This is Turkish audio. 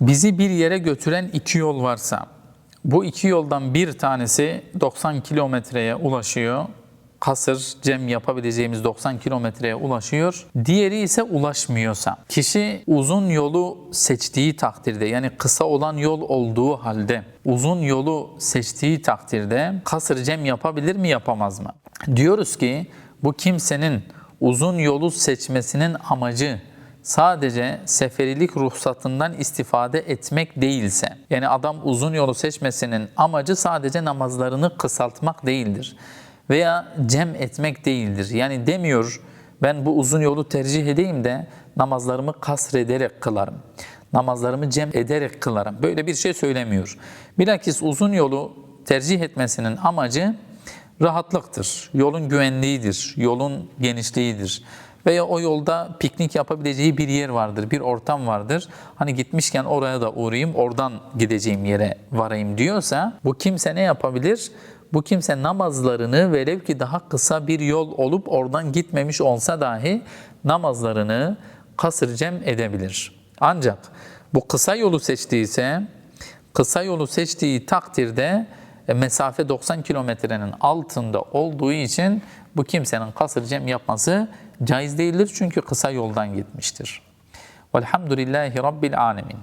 Bizi bir yere götüren iki yol varsa, bu iki yoldan bir tanesi 90 kilometreye ulaşıyor. Kasır, cem yapabileceğimiz 90 kilometreye ulaşıyor. Diğeri ise ulaşmıyorsa, kişi uzun yolu seçtiği takdirde, yani kısa olan yol olduğu halde, uzun yolu seçtiği takdirde kasır cem yapabilir mi, yapamaz mı? Diyoruz ki bu kimsenin uzun yolu seçmesinin amacı sadece seferilik ruhsatından istifade etmek değilse, yani adam uzun yolu seçmesinin amacı sadece namazlarını kısaltmak değildir veya cem etmek değildir. Yani demiyor ben bu uzun yolu tercih edeyim de namazlarımı kasrederek kılarım. Namazlarımı cem ederek kılarım. Böyle bir şey söylemiyor. Bilakis uzun yolu tercih etmesinin amacı rahatlıktır. Yolun güvenliğidir, yolun genişliğidir. Veya o yolda piknik yapabileceği bir yer vardır, bir ortam vardır. Hani gitmişken oraya da uğrayayım, oradan gideceğim yere varayım diyorsa bu kimse ne yapabilir? Bu kimse namazlarını velev ki daha kısa bir yol olup oradan gitmemiş olsa dahi namazlarını kasır cem edebilir. Ancak bu kısa yolu seçtiyse, kısa yolu seçtiği takdirde mesafe 90 kilometrenin altında olduğu için bu kimsenin kasır cem yapması caiz değildir çünkü kısa yoldan gitmiştir. Velhamdülillahi Rabbil Alemin.